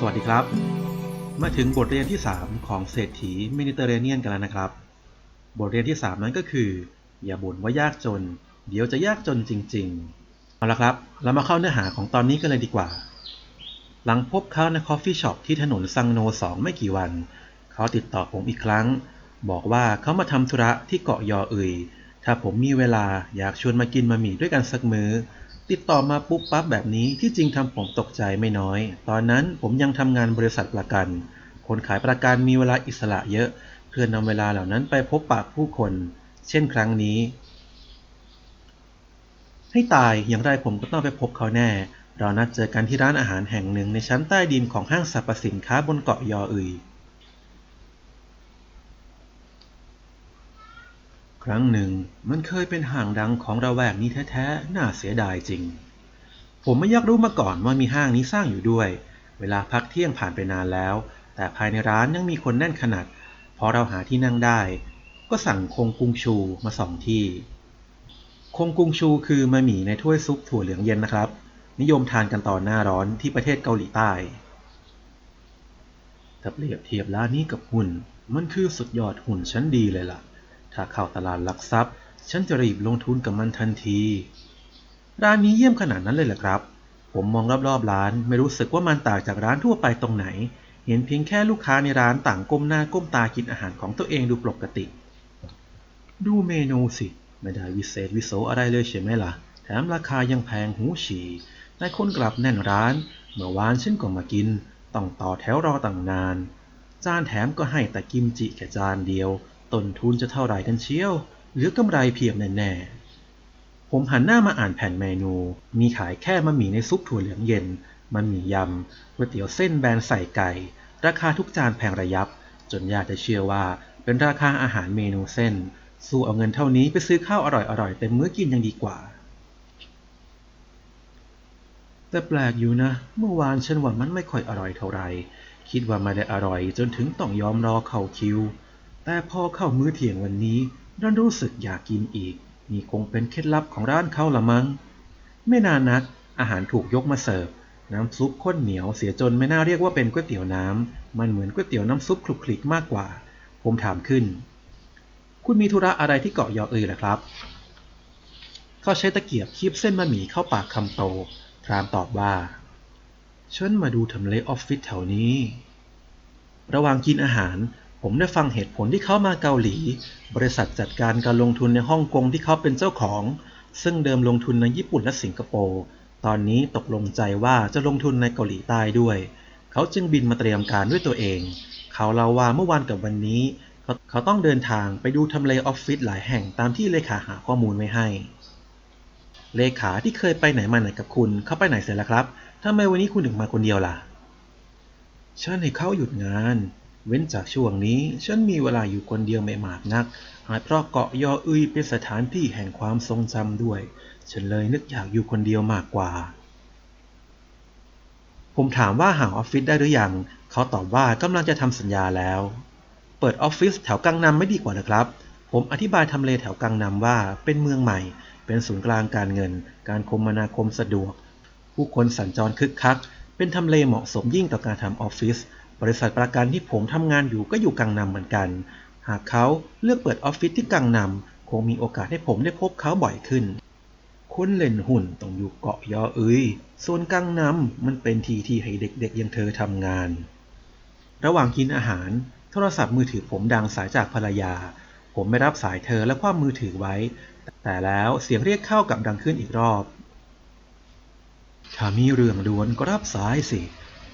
สวัสดีครับ มาถึงบทเรียนที่ 3 ของเศรษฐีเมดิเตอร์เรเนียนกันแล้วนะครับ บทเรียนที่ 3 นั้นก็คือ อย่าบ่นว่ายากจน เดี๋ยวจะยากจนจริง ๆ เอาละครับ เรามาเข้าเนื้อหาของตอนนี้กันเลยดีกว่า หลังพบเขาในคอฟฟี่ช็อปที่ถนนซังโน 2 ไม่กี่วัน เขาติดต่อผมอีกครั้ง บอกว่าเขามาทำธุระที่เกาะยอเอยถ้าผมมีเวลาอยากชวนมากินมาหมี่ด้วยกันสักมือ้อ ติดต่อมาปุ๊บปั๊บแบบนี้ที่จริงทำผมตกใจไม่น้อย ตอนนั้นผมยังทำงานบริษัทประกัน คนขายประกันมีเวลาอิสระเยอะ เพื่อนำเวลาเหล่านั้นไปพบปะผู้คน เช่นครั้งนี้ ให้ตายอย่างไรผมก็ต้องไปพบเขาแน่ เรานัดเจอกันที่ร้านอาหารแห่งหนึ่งในชั้นใต้ดินของห้างสรรพสินค้าบนเกาะยออึย ครั้งหนึ่งมันเคยเป็นห้างดังของระแวกนี้แท้ๆ น่าเสียดายจริง ผมไม่อยากรู้มาก่อนว่ามีห้างนี้สร้างอยู่ด้วย เวลาพักเที่ยงผ่านไปนานแล้ว แต่ภายในร้านยังมีคนแน่นขนาด พอเราหาที่นั่งได้ ก็สั่งคงกุงชูมาสองที่ คงกุงชูคือบะหมี่ในถ้วยซุปถั่วเหลืองเย็นนะครับ นิยมทานกันตอนหน้าร้อนที่ประเทศเกาหลีใต้ ถ้าเปรียบเทียบร้านนี้กับหุ่น มันคือสุดยอดหุ่นชั้นดีเลยล่ะ ถ้าเข้าตลาดหลักทรัพย์ ฉันจะรีบลงทุนกับมันทันที ร้านนี้เยี่ยมขนาดนั้นเลยเหรอครับ ผมมองรอบๆร้าน ไม่รู้สึกว่ามันต่างจากร้านทั่วไปตรงไหน เห็นเพียงแค่ลูกค้าในร้านต่างก้มหน้าก้มตากินอาหารของตัวเองดูปกติ ดูเมนูสิ ไม่ได้วิเศษวิโสอะไรเลยใช่ไหมล่ะ แถมราคายังแพงหูฉี่แต่คนกลับแน่นร้าน เมื่อวานฉันก็มากิน ต้องต่อแถวรอตั้งนาน จานแถมก็ให้แต่กิมจิแค่จานเดียว ต้นทุนจะเท่าไหร่กันเชียวหลือกำไรเพียบแน่ๆ ผมหันหน้ามาอ่านแผ่นเมนู มีขายแค่มะหมี่ในซุปถั่วเหลืองเย็น มันหมี่ยำก๋วยเตี๋ยวเส้นแบนใส่ไก่ ราคาทุกจานแพงระยับ จนยากจะเชื่อว่าเป็นราคาอาหารเมนูเส้น สู้เอาเงินเท่านี้ไปซื้อข้าวอร่อยๆเต็มมื้อกินยังดีกว่าแต่แปลกอยู่นะ เมื่อวานฉันว่ามันไม่ค่อยอร่อยเท่าไหร่ คิดว่าไม่ได้อร่อยจนถึงต้องยอมรอเข้าคิว แต่พอเข้ามื้อเที่ยงวันนี้ดันรู้สึกอยากกินอีก นี่คงเป็นเคล็ดลับของร้านเขาละมั้ง ไม่นานนัก อาหารถูกยกมาเสิร์ฟ น้ำซุปข้นเหนียวเสียจนไม่น่าเรียกว่าเป็นก๋วยเตี๋ยวน้ำ มันเหมือนก๋วยเตี๋ยวน้ำซุปคลุกคลิกมากกว่า ผมถามขึ้น คุณมีธุระอะไรที่เกาะยอเอยล่ะครับเขาใช้ตะเกียบคีบเส้นบะหมี่เข้าปากคำโต พรามตอบว่า ฉันมาดูทำเลออฟฟิศแถวนี้ ระหว่างกินอาหาร ผมได้ฟังเหตุผลที่เขามาเกาหลี บริษัทจัดการการลงทุนในฮ่องกงที่เขาเป็นเจ้าของ ซึ่งเดิมลงทุนในญี่ปุ่นและสิงคโปร์ตอนนี้ตกลงใจว่าจะลงทุนในเกาหลีใต้ด้วย เขาจึงบินมาเตรียมการด้วยตัวเอง เขาเล่าว่าเมื่อวานกับวันนี้ เขาเขาต้องเดินทางไปดูทำเลออฟฟิศหลายแห่งตามที่เลขาหาข้อมูลไว้ให้ เลขาที่เคยไปไหนมาไหนกับคุณ เขาไปไหนเสร็จแล้วครับทำไมวันนี้คุณถึงมาคนเดียวล่ะฉันให้เขาหยุดงาน เว้นจากช่วงนี้ ฉันมีเวลาอยู่คนเดียวไม่มากนักอาจเพราะเกาะยออุยเป็นสถานที่แห่งความทรงจำด้วย ฉันเลยนึกอยากอยู่คนเดียวมากกว่า ผมถามว่าหาออฟฟิศได้หรือยัง เขาตอบว่ากำลังจะทำสัญญาแล้ว เปิดออฟฟิศแถวกังนำไม่ดีกว่านะครับ ผมอธิบายทำเลแถวกังนำว่าเป็นเมืองใหม่ เป็นศูนย์กลางการเงิน การคมนาคมสะดวก ผู้คนสัญจรคึกคัก เป็นทำเลเหมาะสมยิ่งต่อการทำออฟฟิศ บริษัทประกันที่ผมทำงานอยู่ก็อยู่กังนำเหมือนกัน หากเขาเลือกเปิดออฟฟิศที่กังนำคงมีโอกาสให้ผมได้พบเขาบ่อยขึ้น คนเล่นหุ่นต้องอยู่เกาะยอเอ้ยส่วนกังนำมันเป็นที่ที่ให้เด็กๆอย่างเธอทำงาน ระหว่างกินอาหาร โทรศัพท์มือถือผมดังสายจากภรรยา ผมไม่รับสายเธอและคว้ามือถือไว้ แต่แล้วเสียงเรียกเข้ากลับดังขึ้นอีกรอบถ้ามีเรื่องด่วนก็รับสายสิ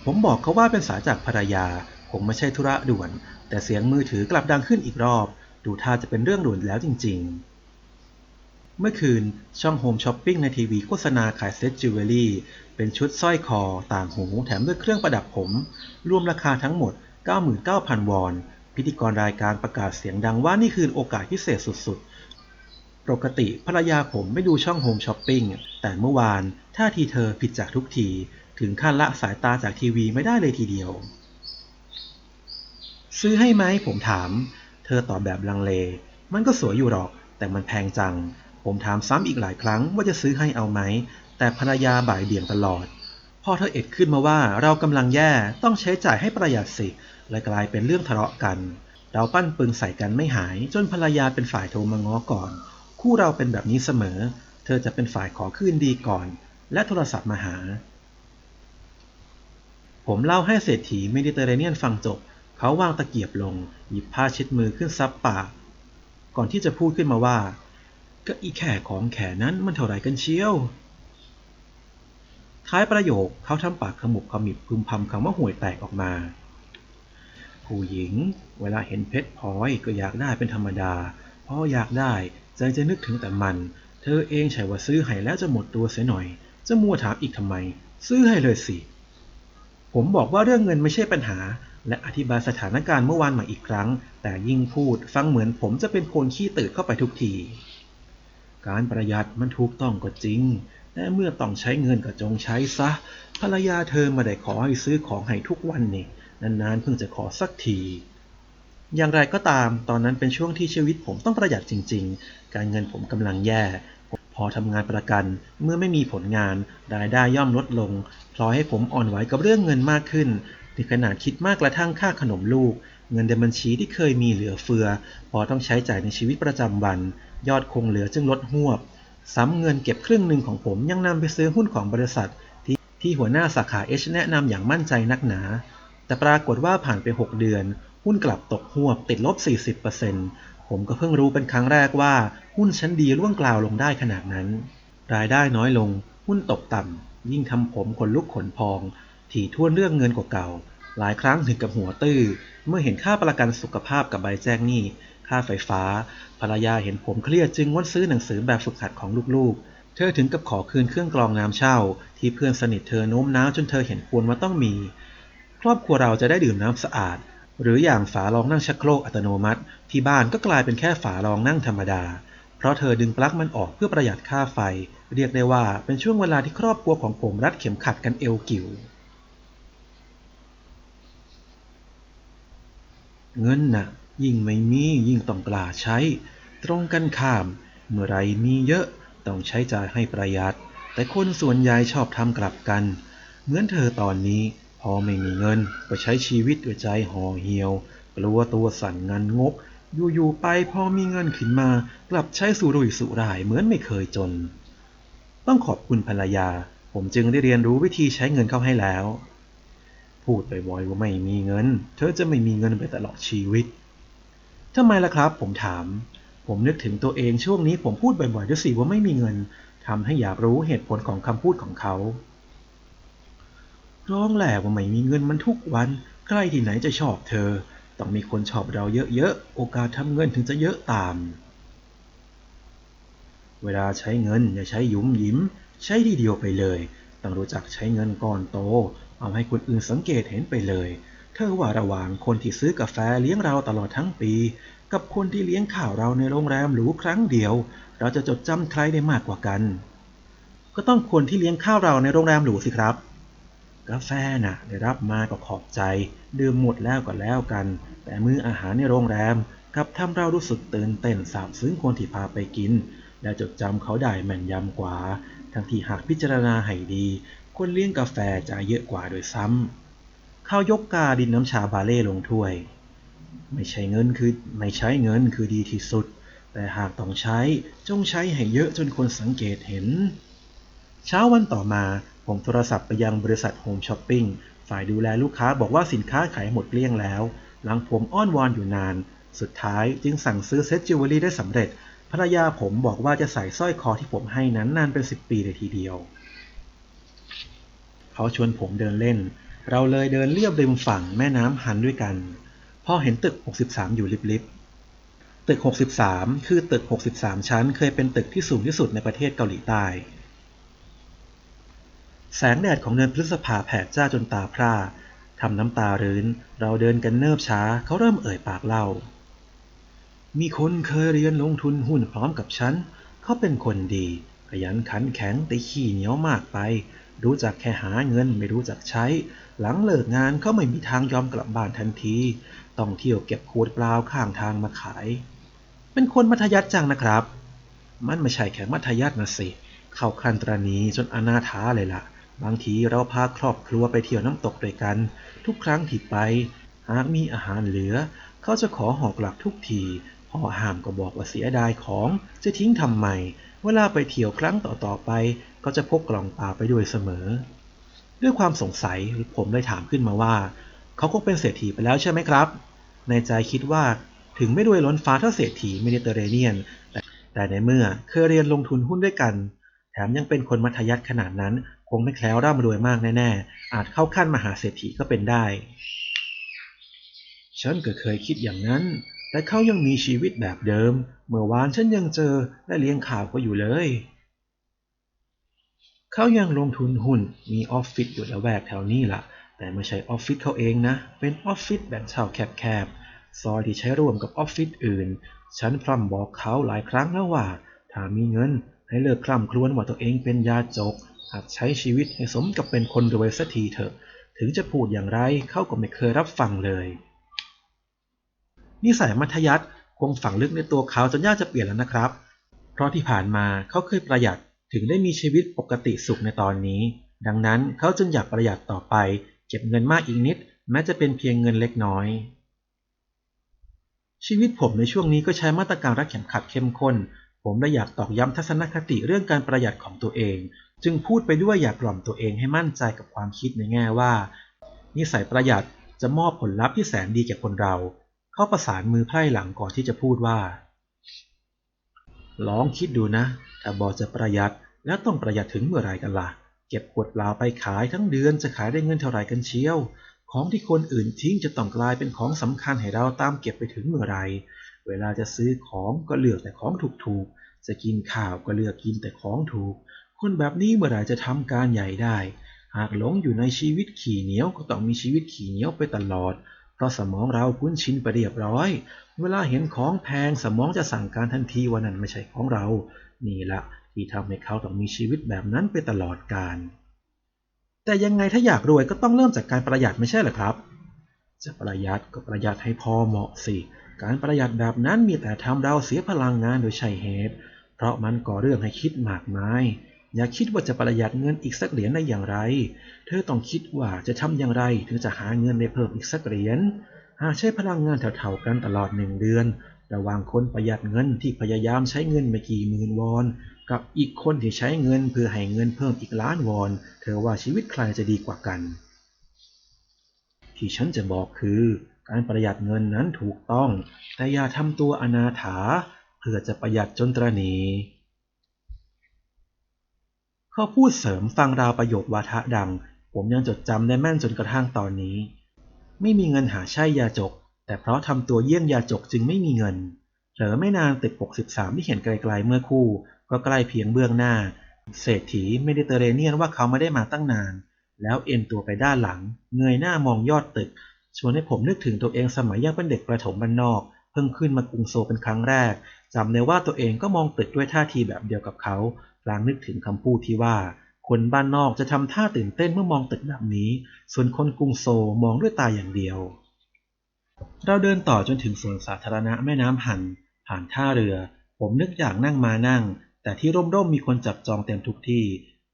ผมบอกเขาว่าเป็นสายจากภรรยา ผมไม่ใช่ธุระด่วน แต่เสียงมือถือกลับดังขึ้นอีกรอบ ดูท่าจะเป็นเรื่องด่วนแล้วจริง ๆ เมื่อคืนช่องโฮมช้อปปิ้งในทีวีโฆษณาขายเซ็ตจิวเวลรี่ เป็นชุดสร้อยคอ ต่างหูแถมด้วยเครื่องประดับผม รวมราคาทั้งหมด 99,000 วอน พิธีกรรายการประกาศเสียงดังว่านี่คือโอกาสพิเศษสุดๆปกติภรรยาผมไม่ดูช่องโฮมช้อปปิ้งแต่เมื่อวานท่าทีเธอผิดจากทุกที ถึงขั้นละสายตาจากทีวีไม่ได้เลยทีเดียว ซื้อให้ไหมผมถาม เธอตอบแบบลังเล มันก็สวยอยู่หรอก แต่มันแพงจัง ผมถามซ้ำอีกหลายครั้งว่าจะซื้อให้เอาไหม แต่ภรรยาบ่ายเบี่ยงตลอด พอเธอเอ็ดขึ้นมาว่าเรากำลังแย่ต้องใช้จ่ายให้ประหยัดสิเลยกลายเป็นเรื่องทะเลาะกัน เราปั้นปึงใส่กันไม่หาย จนภรรยาเป็นฝ่ายโทรมาง้อก่อน คู่เราเป็นแบบนี้เสมอ เธอจะเป็นฝ่ายขอคืนดีก่อน และโทรศัพท์มาหา ผมเล่าให้เศรษฐีเมดิเตอร์เรเนียนฟังจบ เขาวางตะเกียบลง หยิบผ้าเช็ดมือขึ้นซับปาก ก่อนที่จะพูดขึ้นมาว่า ก็อีแข่ของแข่นั้นมันเท่าไรกันเชียว ท้ายประโยคเขาทำปากขมุบขมิบพึมพำคำว่าห่วยแตกออกมา ผู้หญิง เวลาเห็นเพชรพลอยก็อยากได้เป็นธรรมดา เพออยากได้ใจจะนึกถึงแต่มัน เธอเองใช่ว่าซื้อให้แล้วจะหมดตัวเสียหน่อย จะมัวถามอีกทำไม ซื้อให้เลยสิ ผมบอกว่าเรื่องเงินไม่ใช่ปัญหา และอธิบายสถานการณ์เมื่อวานใหมาอีกครั้ง แต่ยิ่งพูดฟังเหมือนผมจะเป็นคนขี้ตื่นเข้าไปทุกที การประหยัดมันถูกต้องก็จริงแต่เมื่อต้องใช้เงินก็จงใช้ซะ ภรรยาเธอมาได้ขอให้ซื้อของให้ทุกวันนี่นานๆเพิ่งจะขอสักทีอย่างไรก็ตาม ตอนนั้นเป็นช่วงที่ชีวิตผมต้องประหยัดจริง ๆ การเงินผมกำลังแย่ พอทำงานประกัน เมื่อไม่มีผลงาน รายได้ย่อมลดลงพลอยให้ผมอ่อนไหวกับเรื่องเงินมากขึ้นถึงขนาดคิดมากกระทั่งค่าขนมลูก เงินในบัญชีที่เคยมีเหลือเฟือ พอต้องใช้จ่ายในชีวิตประจำวัน ยอดคงเหลือจึงลดหวบ ซ้ำเงินเก็บครึ่งหนึ่งของผมยังนำไปซื้อหุ้นของบริษัท ที่ที่หัวหน้าสาขาเอชแนะนำอย่างมั่นใจนักหนา แต่ปรากฏว่าผ่านไป 6 เดือน หุ้นกลับตกหวบติดลบ 40% ผมก็เพิ่งรู้เป็นครั้งแรกว่าหุ้นชั้นดีร่วงกล่าวลงได้ขนาดนั้น รายได้น้อยลง หุ้นตกต่ำ ยิ่งทำผมขนลุกขนพอง ถี่ท่วนเรื่องเงินกว่าเก่า หลายครั้งถึงกับหัวตื้อ เมื่อเห็นค่าประกันสุขภาพกับใบแจ้งหนี้ ค่าไฟฟ้า ภรรยาเห็นผมเครียดจึงงดซื้อหนังสือแบบฝึกหัดของลูกๆ เธอถึงกับขอคืนเครื่องกรองน้ำเช่า ที่เพื่อนสนิทเธอโน้มน้าวจนเธอเห็นควรว่าต้องมี ครอบครัวเราจะได้ดื่มน้ำสะอาด หรืออย่างฝารองนั่งชักโครกอัตโนมัติ ที่บ้านก็กลายเป็นแค่ฝารองนั่งธรรมดา เพราะเธอดึงปลั๊กมันออกเพื่อประหยัดค่าไฟ เรียกได้ว่าเป็นช่วงเวลาที่ครอบครัวของผมรัดเข็มขัดกันเอวกิ่วเงินน่ะ ยิ่งไม่มียิ่งต้องกล้าใช้ ตรงกันข้าม เมื่อไรมีเยอะต้องใช้จ่ายให้ประหยัด แต่คนส่วนใหญ่ชอบทำกลับกัน เหมือนเธอตอนนี้ พอไม่มีเงินก็ใช้ชีวิตด้วยใจห่อเหี่ยว กลัวตัวสั่นงันงก อยู่ๆไปพอมีเงินขึ้นมา กลับใช้สุรุ่ยสุร่ายเหมือนไม่เคยจน ต้องขอบคุณภรรยา ผมจึงได้เรียนรู้วิธีใช้เงินเข้าให้แล้ว พูดบ่อยๆว่าไม่มีเงิน เธอจะไม่มีเงินไปตลอดชีวิตทำไมล่ะครับ ผมถาม ผมนึกถึงตัวเองช่วงนี้ผมพูดบ่อยๆด้วยสิว่าไม่มีเงินทำให้อยากรู้เหตุผลของคำพูดของเขา ร้องแหล่ว่าไม่มีเงินมันทุกวัน ใกล้ที่ไหนจะชอบเธอ ต้องมีคนชอบเราเยอะๆ โอกาสทำเงินถึงจะเยอะตาม เวลาใช้เงินอย่าใช้ยุ้มยิ้ม ใช้ทีเดียวไปเลย ต้องรู้จักใช้เงินก่อนโต เอาให้คนอื่นสังเกตเห็นไปเลย เธอว่าระหว่างคนที่ซื้อกาแฟเลี้ยงเราตลอดทั้งปี กับคนที่เลี้ยงข้าวเราในโรงแรมหรูครั้งเดียว เราจะจดจำใครได้มากกว่ากัน ก็ต้องคนที่เลี้ยงข้าวเราในโรงแรมหรูสิครับ กาแฟน่ะได้รับมาก็ขอบใจ ดื่มหมดแล้วก็แล้วกัน แต่มื้ออาหารในโรงแรมกับทำเรารู้สึกตื่นเต้นสาบซึ้งคนที่พาไปกิน และจดจำเขาได้แม่นยำกว่า ทั้งที่หากพิจารณาให้ดี คนเลี้ยงกาแฟจะเยอะกว่าโดยซ้ำเขายกกาดินน้ำชาบาเล่ลงถ้วย ไม่ใช่เงินคือไม่ใช้เงินคือดีที่สุด แต่หากต้องใช้จงใช้ให้เยอะจนคนสังเกตเห็น เช้าวันต่อมา ผมโทรศัพท์ไปยังบริษัทโฮมช้อปปิ้งฝ่ายดูแลลูกค้าบอกว่าสินค้าขายหมดเกลี้ยงแล้ว หลังผมอ้อนวอนอยู่นาน สุดท้ายจึงสั่งซื้อเซ็ตจิวเวลรี่ได้สำเร็จ ภรรยาผมบอกว่าจะใส่สร้อยคอที่ผมให้นั้นนานเป็นสิบปีเลยทีเดียว เขาชวนผมเดินเล่น เราเลยเดินเลียบริมฝั่งแม่น้ำฮันด้วยกัน พอเห็นตึก 63 อยู่ลิบๆ ตึก 63 คือตึก 63 ชั้น เคยเป็นตึกที่สูงที่สุดในประเทศเกาหลีใต้ แสงแดดของเดือนพฤษภาแผดจ้าจนตาพร่าทำน้ำตารื้น เราเดินกันเนิบช้า เขาเริ่มเอ่ยปากเล่า มีคนเคยเรียนลงทุนหุ้นพร้อมกับฉัน เขาเป็นคนดี ขยันขันแข็งแต่ขี้เหนียวมากไป รู้จักแค่หาเงินไม่รู้จักใช้ หลังเลิกงานเขาไม่มีทางยอมกลับบ้านทันที ต้องเที่ยวเก็บขวดเปล่าข้างทางมาขาย เป็นคนมัธยัสถ์จังนะครับ มันไม่ใช่แค่มัธยัสถ์นะสิ เข้าคันตรานีจนอนาถาเลยละ่ะ บางทีเราพาครอบครัวไปเที่ยวน้ำตกด้วยกัน ทุกครั้งที่ไป หากมีอาหารเหลือ เขาจะขอหอกหลับทุกทีพอห้ามก็บอกว่าเสียดายของจะทิ้งทำไม เวลาไปเที่ยวครั้งต่อๆไป ก็จะพกกล่องเปล่าไปด้วยเสมอ ด้วยความสงสัยผมเลยถามขึ้นมาว่า เขาคงเป็นเศรษฐีไปแล้วใช่ไหมครับ ในใจคิดว่าถึงไม่รวยล้นฟ้าเท่าเศรษฐีเมดิเตอร์เรเนียนแต่แต่ในเมื่อเคยเรียนลงทุนหุ้นด้วยกัน แถมยังเป็นคนมัธยัสถ์ขนาดนั้น คงไม่แคล้วร่ำรวยมากแน่ๆ อาจเข้าขั้นมหาเศรษฐีก็เป็นได้ ฉันก็เคยคิดอย่างนั้น แต่เขายังมีชีวิตแบบเดิม เมื่อวานฉันยังเจอและเลี้ยงข่าวก็อยู่เลย เขายังลงทุนหุ้น มีออฟฟิศอยู่ละแวกแถวนี้ล่ะ แต่ไม่ใช่ออฟฟิศเขาเองนะ เป็นออฟฟิศแบบเช่าแคบๆ ซอยที่ใช้ร่วมกับออฟฟิศอื่น ฉันพร่ำบอกเขาหลายครั้งแล้วว่า ถ้ามีเงิน ให้เลิกคร่ำครวญว่าตัวเองเป็นยาจกหัดใช้ชีวิตให้สมกับเป็นคนรวยสักทีเถอะ ถึงจะพูดอย่างไรเขาก็ไม่เคยรับฟังเลยนิสัยมัธยัสถ์คงฝังลึกในตัวเขาจนยากจะเปลี่ยนแล้วนะครับ เพราะที่ผ่านมาเขาเคยประหยัดถึงได้มีชีวิตปกติสุขในตอนนี้ ดังนั้นเขาจึงอยากประหยัดต่อไป เก็บเงินมากอีกนิด แม้จะเป็นเพียงเงินเล็กน้อย ชีวิตผมในช่วงนี้ก็ใช้มาตรการรักเข็มขัดเข้มข้น ผมได้อยากตอกย้ำทัศนคติเรื่องการประหยัดของตัวเอง จึงพูดไปด้วยอยากกล่อมตัวเองให้มั่นใจกับความคิดในแง่ว่า นิสัยประหยัดจะมอบผลลัพธ์ที่แสนดีแก่คนเรา เข้าประสานมือไพร่หลังก่อนที่จะพูดว่า ลองคิดดูนะถ้าบอกจะประหยัดแล้วต้องประหยัดถึงเมื่อไรกันล่ะ เก็บขวดเปล่าไปขายทั้งเดือนจะขายได้เงินเท่าไหร่กันเชียว ของที่คนอื่นทิ้งจะต้องกลายเป็นของสำคัญให้เราตามเก็บไปถึงเมื่อไร เวลาจะซื้อของก็เลือกแต่ของถูกๆ จะกินข้าวก็เลือกกินแต่ของถูก คนแบบนี้เมื่อไหร่จะทำการใหญ่ได้ หากหลงอยู่ในชีวิตขี่เหนียวก็ต้องมีชีวิตขี่เหนียวไปตลอด เพราะสมองเราคุ้นชินไปเรียบร้อย เวลาเห็นของแพงสมองจะสั่งการทันทีว่านั่นไม่ใช่ของเรา นี่ละที่ทำให้เขาต้องมีชีวิตแบบนั้นไปตลอดกาลแต่ยังไงถ้าอยากรวยก็ต้องเริ่มจากการประหยัดไม่ใช่เหรอครับ จะประหยัดก็ประหยัดให้พอเหมาะสิ การประหยัดแบบนั้นมีแต่ทำเราเสียพลังงานโดยใช่เหตุ เพราะมันก่อเรื่องให้คิดมากมาย อย่าคิดว่าจะประหยัดเงินอีกสักเหรียญได้อย่างไร เธอต้องคิดว่าจะทำอย่างไรถึงจะหาเงินได้เพิ่มอีกสักเหรียญ หากใช้พลังงานเท่าๆกันตลอดหนึ่งเดือน ระหว่างคนประหยัดเงินที่พยายามใช้เงินไม่กี่หมื่นวอน กับอีกคนที่ใช้เงินเพื่อให้เงินเพิ่มอีกล้านวอน เธอว่าชีวิตใครจะดีกว่ากัน ที่ฉันจะบอกคือ การประหยัดเงินนั้นถูกต้อง แต่อย่าทำตัวอนาถาเพื่อจะประหยัดจนตรณีเขาพูดเสริมฟังราวประโยควาทะดัง ผมยังจดจำได้แม่นจนกระทั่งตอนนี้ ไม่มีเงินหาใช่ยาจก แต่เพราะทำตัวเยี่ยงยาจกจึงไม่มีเงินเผลอไม่นานตึก63ที่เห็นไกลๆเมื่อคู่ ก็ใกล้เพียงเบื้องหน้า เศรษฐีเมดิเตอร์เรเนียนว่าเขาไม่ได้มาตั้งนาน แล้วเอ็นตัวไปด้านหลัง เงยหน้ามองยอดตึก ชวนให้ผมนึกถึงตัวเองสมัยยังเป็นเด็กประถมบ้านนอก เพิ่งขึ้นมากรุงโซเป็นครั้งแรกจำได้ว่าตัวเองก็มองตึกด้วยท่าทีแบบเดียวกับเขาพลางนึกถึงคำพูดที่ว่า คนบ้านนอกจะทำท่าตื่นเต้นเมื่อมองตึกแบบนี้ ส่วนคนกรุงโซมองด้วยตาอย่างเดียว เราเดินต่อจนถึงสวนสาธารณะแม่น้ำหัน ผ่านท่าเรือ ผมนึกอยากนั่งมานั่ง แต่ที่ร่มๆมีคนจับจองเต็มทุกที่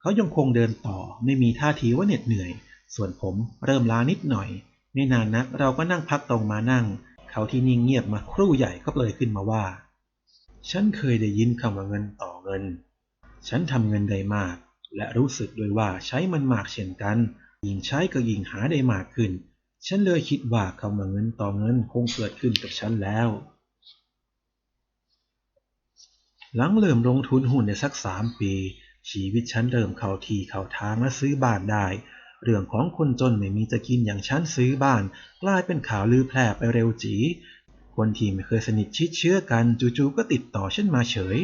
เขายังคงเดินต่อไม่มีท่าทีว่าเหน็ดเหนื่อย ส่วนผมเริ่มล้านิดหน่อย ไม่นานนักเราก็นั่งพักตรงมานั่ง เขาที่นิ่งเงียบมาครู่ใหญ่ก็เลยขึ้นมาว่า ฉันเคยได้ยินคำว่าเงินต่อเงิน ฉันทำเงินได้มาก และรู้สึกด้วยว่าใช้มันมากเช่นกัน ยิ่งใช้ก็ยิ่งหาได้มากขึ้น ฉันเลยคิดว่าคำว่าเงินต่อเงินคงเกิดขึ้นกับฉันแล้วหลังเริ่มลงทุนหุ้นในสักสามปี ชีวิตฉันเริ่มเข้าทีเข้าทางและซื้อบ้านได้ เรื่องของคนจนไม่มีจะกินอย่างฉันซื้อบ้าน กลายเป็นข่าวลือแพร่ไปเร็วจีคนที่ไม่เคยสนิทชิดเชื้อกันจู่ๆก็ติดต่อฉันมาเฉย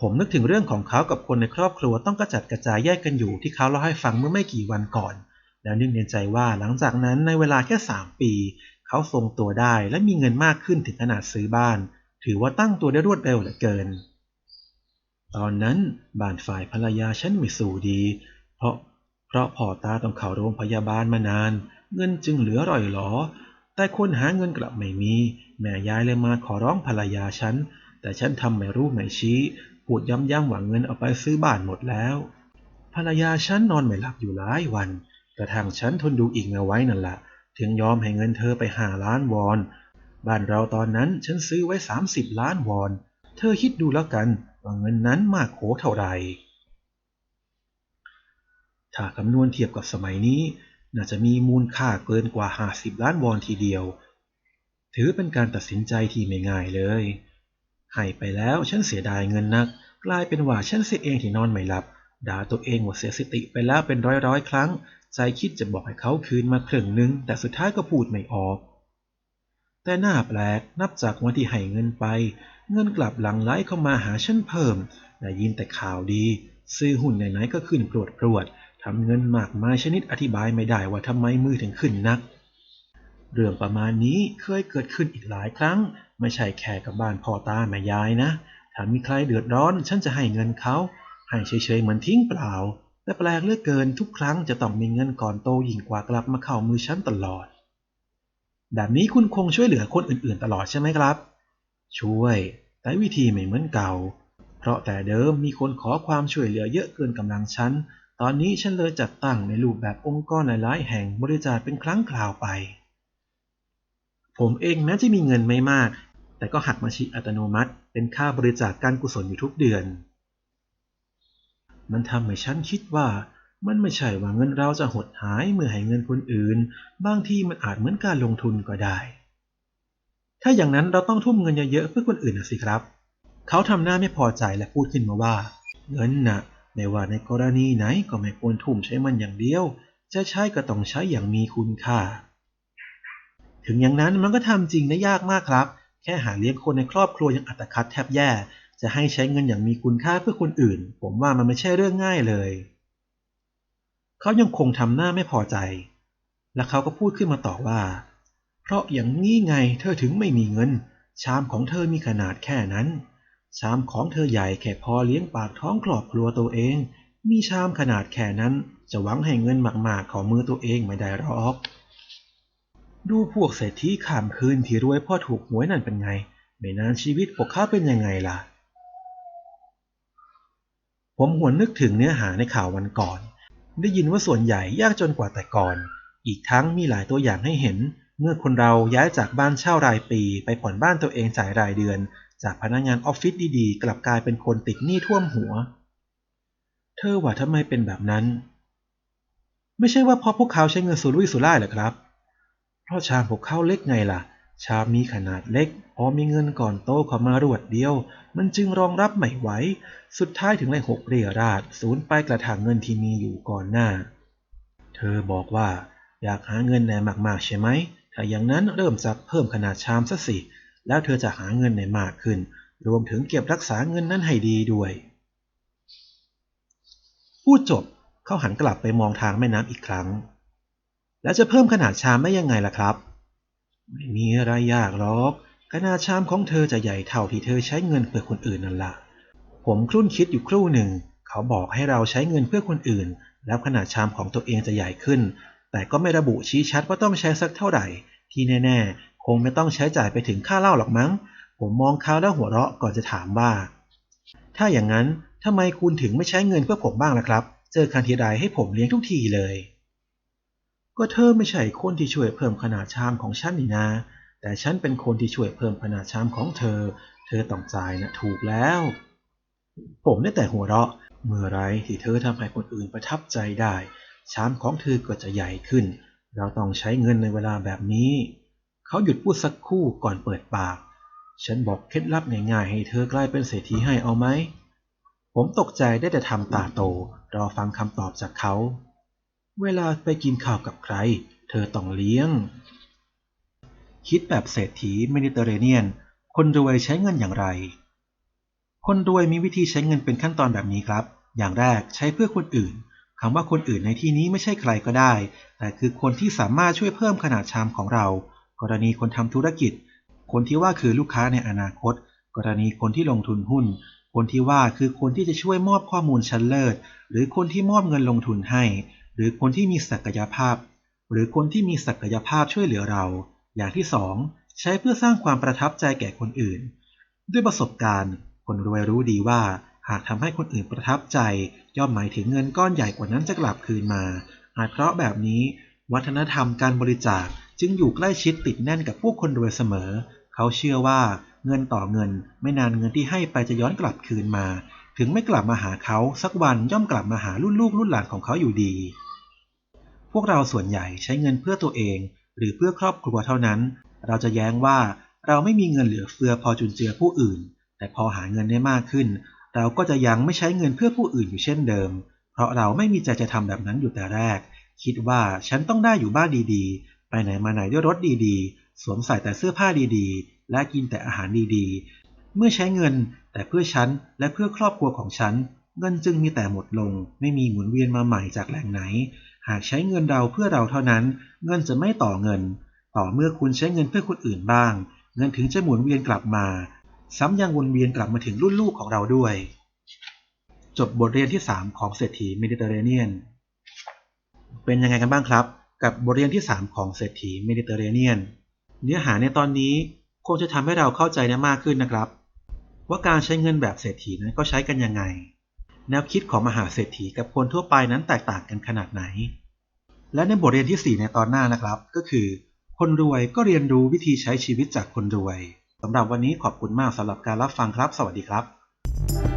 ผมนึกถึงเรื่องของเขากับคนในครอบครัวต้องกระจัดกระจายแยกกันอยู่ที่เขาเล่าให้ฟังเมื่อไม่กี่วันก่อน แล้วนึกในใจว่าหลังจากนั้นในเวลาแค่สามปี เขาทรงตัวได้และมีเงินมากขึ้นถึงขนาดซื้อบ้าน ถือว่าตั้งตัวได้รวดเร็วเหลือเกิน ตอนนั้นบ้านฝ่ายภรรยาฉันไม่สู้ดี เพราะเพราะพ่อตาต้องเข้าโรงพยาบาลมานาน เงินจึงเหลือร่อยหลอ แต่คนหาเงินกลับไม่มี แม่ยายเลยมาขอร้องภรรยาฉัน แต่ฉันทำไม่รู้ไม่ชี้พูดย้ำๆว่าเงินเอาไปซื้อบ้านหมดแล้ว ภรรยาฉันนอนไม่หลับอยู่หลายวันกระทั่งฉันทนดูอีกไม่ไว้นั่นละถึงยอมให้เงินเธอไปห้าล้านวอน บ้านเราตอนนั้นฉันซื้อไว้ 30 ล้านวอน เธอคิดดูแล้วกัน ว่าเงินนั้นมากโขเท่าไหร่ถ้าคำนวณเทียบกับสมัยนี้ น่าจะมีมูลค่าเกินกว่า 50 ล้านวอนทีเดียว ถือเป็นการตัดสินใจที่ไม่ง่ายเลยให้ไปแล้วฉันเสียดายเงินนัก กลายเป็นว่าฉันเสียเองที่นอนไม่หลับด่าตัวเองว่าเสียสติไปแล้วเป็นร้อยร้อยๆครั้ง ใจคิดจะบอกให้เขาคืนมาครึ่งหนึ่งแต่สุดท้ายก็พูดไม่ออก แต่หน่าแปลกนับจากวันที่ให้เงินไป เงินกลับหลังไหลเข้ามาหาฉันเพิ่ม ได้ยินแต่ข่าวดี ซื้อหุ้นไหนๆก็ขึ้นปรวดปรวดทำเงินมากมายชนิดอธิบายไม่ได้ว่าทำไมมือถึงขึ้นนัก เรื่องประมาณนี้เคยเกิดขึ้นอีกหลายครั้ง ไม่ใช่แค่กับบ้านพ่อตาแม่ยายนะ ถ้ามีใครเดือดร้อน ฉันจะให้เงินเขา ให้เฉยๆเหมือนทิ้งเปล่า แต่แปลกเหลือเกินทุกครั้งจะต้องมีเงินก่อนโตยิ่งกว่ากลับมาเข้ามือฉันตลอด แบบนี้คุณคงช่วยเหลือคนอื่นๆ ตลอดใช่ไหมครับ ช่วย แต่วิธีไม่เหมือนเก่า เพราะแต่เดิมมีคนขอความช่วยเหลือเยอะเกินกำลังฉัน ตอนนี้ฉันเลยจัดตั้งในรูปแบบองค์กรหลายๆแห่งบริจาคเป็นครั้งคราวไป ผมเองแม้จะมีเงินไม่มาก แต่ก็หักบัญชีอัตโนมัติ เป็นค่าบริจาคการกุศลอยู่ทุกเดือน มันทำให้ฉันคิดว่ามันไม่ใช่ว่าเงินเราจะหดหายเมื่อให้เงินคนอื่น บางที่มันอาจเหมือนการลงทุนก็ได้ ถ้าอย่างนั้นเราต้องทุ่มเงินเยอะๆเพื่อคนอื่นนะสิครับ เขาทำหน้าไม่พอใจและพูดขึ้นมาว่า เงินน่ะไม่ว่าในกรณีไหนก็ไม่ควรทุ่มใช้มันอย่างเดียว จะใช้ก็ต้องใช้อย่างมีคุณค่า ถึงอย่างนั้นมันก็ทำจริงได้ยากมากครับ แค่หาเลี้ยงคนในครอบครัวยังอัตคัดแทบแย่ จะให้ใช้เงินอย่างมีคุณค่าเพื่อคนอื่น ผมว่ามันไม่ใช่เรื่องง่ายเลย เขายังคงทำหน้าไม่พอใจ และเขาก็พูดขึ้นมาต่อว่า เพราะอย่างนี้ไงเธอถึงไม่มีเงิน ชามของเธอมีขนาดแค่นั้น ชามของเธอใหญ่แค่พอเลี้ยงปากท้องครอบครัวตัวเอง มีชามขนาดแค่นั้น จะหวังให้เงินมากๆของมือตัวเองไม่ได้หรอก ดูพวกเศรษฐีข้ามคืนที่รวยพ่อถูกหวยนั่นเป็นไง ไม่นานชีวิตพวกเขาเป็นยังไงล่ะ ผมหวนนึกถึงเนื้อหาในข่าววันก่อน ได้ยินว่าส่วนใหญ่ยากจนกว่าแต่ก่อน อีกทั้งมีหลายตัวอย่างให้เห็น เมื่อคนเราย้ายจากบ้านเช่ารายปี ไปผ่อนบ้านตัวเองจ่ายรายเดือน จากพนักงานออฟฟิศดีๆ กลับกลายเป็นคนติดหนี้ท่วมหัว เธอว่าทำไมเป็นแบบนั้น ไม่ใช่ว่าเพราะพวกเขาใช้เงินสุรุ่ยสุร่ายเหรอครับ เพราะชามพวกเขาเล็กไงล่ะ ชามมีขนาดเล็ก พอมีเงินก่อนโตเข้ามารวดเดียว มันจึงรองรับไม่ไหว สุดท้ายถึงได้หกเรียราดสูญไปกระถางเงินที่มีอยู่ก่อนหน้า เธอบอกว่า อยากหาเงินในมากๆใช่ไหม ถ้าอย่างนั้นเริ่มจากเพิ่มขนาดชามซะสิ แล้วเธอจะหาเงินในมากขึ้น รวมถึงเก็บรักษาเงินนั้นให้ดีด้วย พูดจบเขาหันกลับไปมองทางแม่น้ำอีกครั้ง แล้วจะเพิ่มขนาดชามได้ยังไงล่ะครับ ไม่มีอะไรยากหรอกขนาดชามของเธอจะใหญ่เท่าที่เธอใช้เงินเพื่อคนอื่นนั่นละผมครุ่นคิดอยู่ครู่หนึ่ง เขาบอกให้เราใช้เงินเพื่อคนอื่น แล้วขนาดชามของตัวเองจะใหญ่ขึ้น แต่ก็ไม่ระบุชี้ชัดว่าต้องใช้สักเท่าไหร่ ที่แน่ๆ คงไม่ต้องใช้จ่ายไปถึงค่าเหล้าหรอกมั้ง ผมมองเขาแล้วหัวเราะก่อนจะถามว่า ถ้าอย่างนั้นทำไมคุณถึงไม่ใช้เงินเพื่อผมบ้างล่ะครับ เจอคันทีไรให้ผมเลี้ยงทุกทีเลย ก็เธอไม่ใช่คนที่ช่วยเพิ่มขนาดชามของฉันนี่นาแต่ฉันเป็นคนที่ช่วยเพิ่มขนาดชามของเธอ เธอต้องจ่ายนะถูกแล้ว ผมได้แต่หัวเราะ เมื่อไรที่เธอทำให้คนอื่นประทับใจได้ ชามของเธอก็จะใหญ่ขึ้น เราต้องใช้เงินในเวลาแบบนี้ เขาหยุดพูดสักครู่ก่อนเปิดปาก ฉันบอกเคล็ดลับง่ายๆให้เธอกลายเป็นเศรษฐีให้เอาไหม ผมตกใจได้แต่ทำตาโต รอฟังคำตอบจากเขา เวลาไปกินข้าวกับใคร เธอต้องเลี้ยง คิดแบบเศรษฐีเมดิเตอร์เรเนียน คนรวยใช้เงินอย่างไร คนรวยมีวิธีใช้เงินเป็นขั้นตอนแบบนี้ครับ อย่างแรกใช้เพื่อคนอื่น คำว่าคนอื่นในที่นี้ไม่ใช่ใครก็ได้ แต่คือคนที่สามารถช่วยเพิ่มขนาดชามของเรา กรณีคนทำธุรกิจ คนที่ว่าคือลูกค้าในอนาคต กรณีคนที่ลงทุนหุ้น คนที่ว่าคือคนที่จะช่วยมอบข้อมูลชั้นเลิศ หรือคนที่มอบเงินลงทุนให้ หรือคนที่มีศักยภาพ หรือคนที่มีศักยภาพช่วยเหลือเรา อย่างที่สองใช้เพื่อสร้างความประทับใจแก่คนอื่น ด้วยประสบการณ์ คนรวยรู้ดีว่า หากทำให้คนอื่นประทับใจย่อมหมายถึงเงินก้อนใหญ่กว่านั้นจะกลับคืนมา อาจเพราะแบบนี้ วัฒนธรรมการบริจาคจึงอยู่ใกล้ชิดติดแน่นกับผู้คนรวยเสมอ เขาเชื่อว่าเงินต่อเงินไม่นานเงินที่ให้ไปจะย้อนกลับคืนมา ถึงไม่กลับมาหาเขาสักวันย่อมกลับมาหารุ่นลูกรุ่นหลานของเขาอยู่ดี พวกเราส่วนใหญ่ใช้เงินเพื่อตัวเอง หรือเพื่อครอบครัวเท่านั้น เราจะแย้งว่าเราไม่มีเงินเหลือเฟือพอจุนเจือผู้อื่น แต่พอหาเงินได้มากขึ้น เราก็จะยังไม่ใช้เงินเพื่อผู้อื่นอยู่เช่นเดิม เพราะเราไม่มีใจจะทำแบบนั้นอยู่แต่แรก คิดว่าฉันต้องได้อยู่บ้านดีๆ ไปไหนมาไหนด้วยรถดีๆ สวมใส่แต่เสื้อผ้าดีๆ และกินแต่อาหารดีๆ เมื่อใช้เงินแต่เพื่อฉันและเพื่อครอบครัวของฉัน เงินจึงมีแต่หมดลง ไม่มีหมุนเวียนมาใหม่จากแหล่งไหน หากใช้เงินเราเพื่อเราเท่านั้น เงินจะไม่ต่อเงิน ต่อเมื่อคุณใช้เงินเพื่อคนอื่นบ้าง เงินถึงจะหมุนเวียนกลับมา ซ้ำยังวนเวียนกลับมาถึงรุ่นลูกของเราด้วย จบบทเรียนที่ 3 ของเศรษฐีเมดิเตอร์เรเนียน เป็นยังไงกันบ้างครับ กับบทเรียนที่ 3 ของเศรษฐีเมดิเตอร์เรเนียน เนื้อหาในตอนนี้คงจะทำให้เราเข้าใจได้มากขึ้นนะครับ ว่าการใช้เงินแบบเศรษฐีนั้นก็ใช้กันยังไง แนวคิดของมหาเศรษฐีกับคนทั่วไปนั้นแตกต่างกันขนาดไหน และในบทเรียนที่ 4 ในตอนหน้านะครับ ก็คือ คนรวยก็เรียนรู้วิธีใช้ชีวิตจากคนรวย สำหรับวันนี้ขอบคุณมากสำหรับการรับฟังครับ สวัสดีครับ